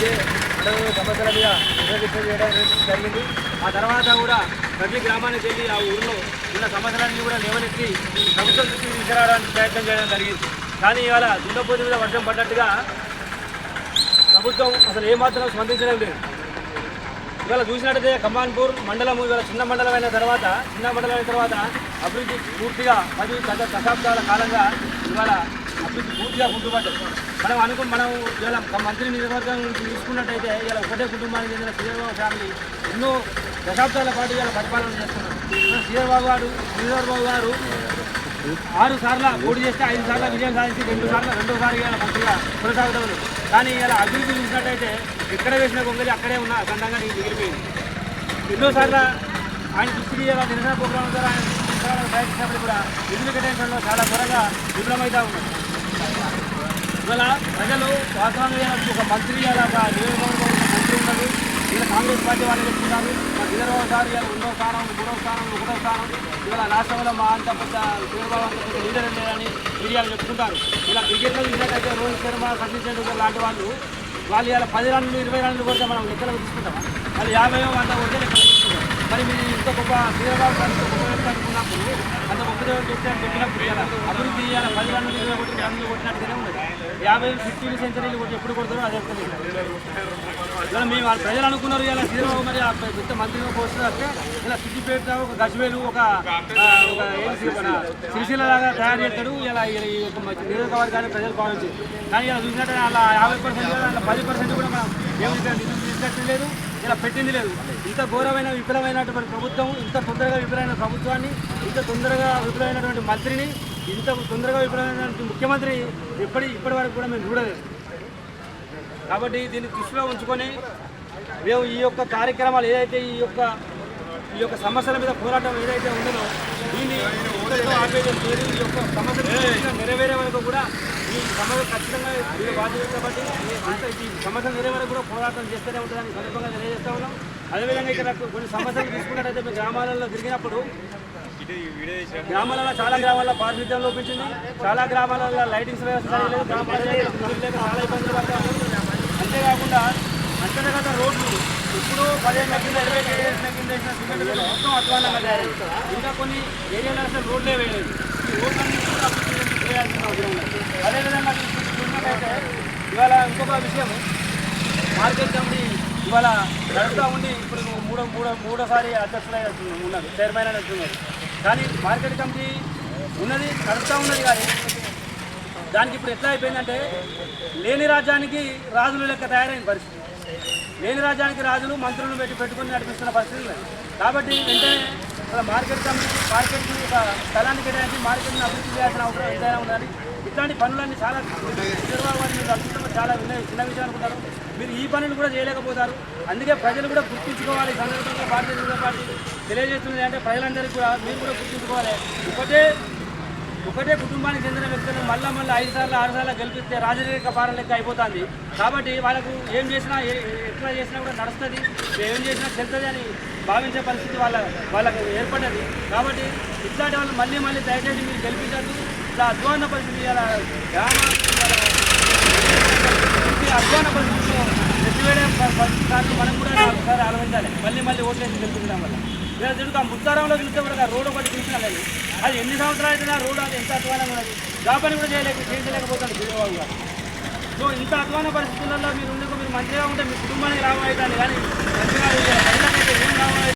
ఇదే అడవి సమస్యల మీద నిర్వహించ చేయడం జరిగింది. ఆ తర్వాత కూడా ప్రతి గ్రామానికి వెళ్ళి ఆ ఊరిలో ఉన్న సమస్యలన్నీ కూడా లేవనెత్తి ప్రభుత్వం దృష్టికి తీసుకురావడానికి ప్రయత్నం చేయడం జరిగింది. కానీ ఇవాళ దుండపూరి మీద వర్షం పడ్డట్టుగా ప్రభుత్వం అసలు ఏమాత్రం స్పందించడం లేదు. ఇవాళ చూసినట్టయితే కమాన్పూర్ మండలం ఇవాళ చిన్న మండలం అయిన తర్వాత చిన్న మండలం అయిన తర్వాత అభివృద్ధి పూర్తిగా పది దశాబ్దాల కాలంగా ఇవాళ అభివృద్ధి పూర్తిగా కుంటుపడ్డది మనం అనుకు మనం ఇలా మంత్రి నియోజకవర్గం తీసుకున్నట్టయితే ఇలా ఒకటే కుటుంబానికి చెందిన శ్రీధర్బాబు ఫ్యామిలీ ఎన్నో దశాబ్దాల పాటు ఇలా పరిపాలన చేస్తున్నారు మన శ్రీధర్బాబు గారు శ్రీధర్బాబు గారు ఆరు సార్లు పోటీ చేస్తే ఐదు సార్లు విజయం సాధించి రెండు సార్లు రెండోసారి ఇలా మంత్రిగా కొనసాగడం లేదు కానీ ఇలా అభివృద్ధి చూసినట్టయితే ఎక్కడ వేసిన గొంగలి అక్కడే ఉన్న అఖండంగా నీకు మిగిలిపోయింది ఎన్నోసార్లు ఆయన దృష్టికి ఇలా నిరసన ప్రోగ్రాం ద్వారా ఆయన ప్రయత్నించినప్పుడు కూడా నిధుల కేటాయించడంలో చాలా త్వరగా విఫలమవుతూ ఉన్నారు ఇవాళ ప్రజలు వాస్తవంగా ఒక మంత్రి అలా ఒక నియోజకవర్గం మంత్రి ఉన్నది. ఇలా కాంగ్రెస్ పార్టీ వాళ్ళు చెప్తున్నారు. మా చంద్రబాబు సార్ ఇలా రెండో స్థానం మూడో స్థానం ఒకటో స్థానం. ఇవాళ రాష్ట్రంలో మా అంత పెద్ద చంద్రబాబు అంత పెద్ద లీడర్ లేదని మీడియాలు చెప్పుకుంటారు ఇలా క్రికెట్లో చూసినట్టయితే రోహిత్ శర్మ సచిన్ టెండూల్కర్ లాంటి వాళ్ళు వాళ్ళు ఇలా పది రన్లు ఇరవై రన్లు కొడితే మనం లెక్కలకు తీసుకుంటాం వాళ్ళు యాభై వంద కొడితే లెక్కలు తీసుకుంటాం మరి మీరు ఇంత గొప్ప చంద్రబాబు గారు అనుకున్నప్పుడు అంత గొప్ప వ్యక్తి అని చెప్పినప్పుడు ఇలా అభివృద్ధి చేయాలి పది రన్లు ఇరవై ఒకటి రన్లు కొట్టినట్టుగానే ఉన్నది. యాభై ఫిఫ్టీలు సెంచరీలు కొట్టి ఎప్పుడు కొడతారో అదే ఇలా మేము వాళ్ళ ప్రజలు అనుకున్నారు ఇలా చంద్రబాబు మరి పెద్ద మంత్రిగా పోస్ట్ వస్తే ఇలా సిద్దిపేట ఒక గజ్వేలు ఒక ఆ, ఒక సిరిసిల లాగా తయారు చేస్తాడు ఇలా ఇలా ఈ నియోజకవర్గాన్ని ప్రజలు భావించారు కానీ ఇలా చూసినట్టు అలా యాభై పర్సెంట్ అలా పది పర్సెంట్ కూడా మనం ఏమి ఇక్కడ నిధులు తీసుకొచ్చింది ఇలా పెట్టింది లేదు. ఇంత ఘోరమైన విఫలమైనటువంటి ప్రభుత్వం ఇంత తొందరగా విఫలమైన ప్రభుత్వాన్ని ఇంత తొందరగా విఫలమైనటువంటి మంత్రిని ఇంత తొందరగా విఫలమైనటువంటి ముఖ్యమంత్రి ఇప్పటి ఇప్పటి వరకు కూడా మేము చూడలేదు. కాబట్టి దీన్ని దృష్టిలో ఉంచుకొని మేము ఈ యొక్క కార్యక్రమాలు ఏదైతే ఈ యొక్క ఈ యొక్క సమస్యల మీద పోరాటం ఏదైతే ఉందో దీన్ని ఆపేయడం లేదు. ఈ యొక్క సమస్యలు పూర్తిగా నెరవేరే వరకు కూడా ఈ సమస్య ఖచ్చితంగా మీరు బాధ్యత కాబట్టి అంత ఈ సమస్యలు వేరే వరకు కూడా పోరాటం చేస్తూనే ఉంటుందని సందర్భంగా తెలియజేస్తా ఉన్నాం. అదేవిధంగా ఇక్కడ కొన్ని సమస్యలు తీసుకున్నట్టయితే మేము గ్రామాలలో తిరిగినప్పుడు గ్రామాలలో చాలా గ్రామాల్లో పారిశుద్ధ్యం లోపించింది. చాలా గ్రామాలలో లైటింగ్స్ వ్యవస్థ లేదు. గ్రామ ప్రజలు చాలా ఇబ్బందులు పడతా అంతేకాకుండా అంతర్గత రోడ్లు ఇప్పుడు పదిహేను లక్షల ఇరవై వేసిన సిమెంట్ మొత్తం అధ్వానంగా తయారైంది ఇంకా కొన్ని ఏరియాలో అసలు రోడ్లే వేయలేదు. ఈ రోడ్లన్నీ కూడా అభివృద్ధి చేయాల్సిన అవసరం ఉంది అదేవిధంగా చూసినట్టయితే ఇవాళ ఇంకొక విషయం మార్కెట్ కమిటీ ఇవాళ నడుస్తూ ఉండి ఇప్పుడు మూడో మూడో మూడోసారి అధ్యక్షులై ఉన్నారు చైర్మన్ అని ఉన్నారు కానీ మార్కెట్ కమిటీ ఉన్నది నడుస్తూ ఉన్నది కానీ దానికి ఇప్పుడు ఎట్లా అయిపోయిందంటే లేని రాజ్యానికి రాజులు లెక్క తయారైన పరిస్థితి. లేని రాజ్యానికి రాజులు మంత్రులను పెట్టి పెట్టుకుని నడిపిస్తున్న పరిస్థితి కాబట్టి వెంటనే మార్కెట్ కమిటీ మార్కెట్కి ఒక స్థలాన్ని కేటాయించి మార్కెట్ని అభివృద్ధి చేయాల్సిన అవసరం ఎంతైనా ఉందని ఇట్లాంటి పనులన్నీ చాలా చంద్రబాబు గారు చాలా చిన్న విషయం అనుకుంటారు. మీరు ఈ పనులు కూడా చేయలేకపోతారు. అందుకే ప్రజలు కూడా గుర్తించుకోవాలి. సందర్భంగా భారతీయ జనతా పార్టీ తెలియజేస్తుంది అంటే ప్రజలందరికీ కూడా మీరు కూడా గుర్తించుకోవాలి. ఒకటే ఒకటే కుటుంబానికి చెందిన వ్యక్తులు మళ్ళా మళ్ళీ ఐదు సార్లు ఆరు సార్లు గెలిపిస్తే రాజకీయ పాలన లెక్క అయిపోతుంది. కాబట్టి వాళ్ళకు ఏం చేసినా ఎట్లా చేసినా కూడా నడుస్తుంది. ఏం చేసినా చెల్తుంది అని భావించే పరిస్థితి వాళ్ళ వాళ్ళకు ఏర్పడ్డది. కాబట్టి ఇట్లాంటి వాళ్ళు మళ్ళీ మళ్ళీ దయచేసి మీరు గెలిపించద్దు. ఇట్లా అధ్వాన పరిస్థితి ఇలా గ్రామ ఇలా అధ్వాన పరిస్థితిలో ఎత్తివేయడే పరిస్థితి మనం కూడా ఒకసారి ఆలోచించాలి. మళ్ళీ మళ్ళీ ఓట్లేసి గెలుపుకోవడం వల్ల. ఇలా తిరుగుతూ. ఆ ముత్తారంలో చూస్తే కూడా రోడ్డు ఒకటి చూసినా అది ఎన్ని సంవత్సరాలు అయితే ఆ రోడ్ అది ఎంత అధ్వానంగా ఉన్నది? ఆ కూడా చేయలేక చేయించలేకపోతాడు చంద్రబాబు గారు. సో ఇంత అధ్వాన పరిస్థితులలో మీరు ఉండకు మీరు మంచిగా ఉంటే మీ కుటుంబానికి లాభం అవుతుంది కానీ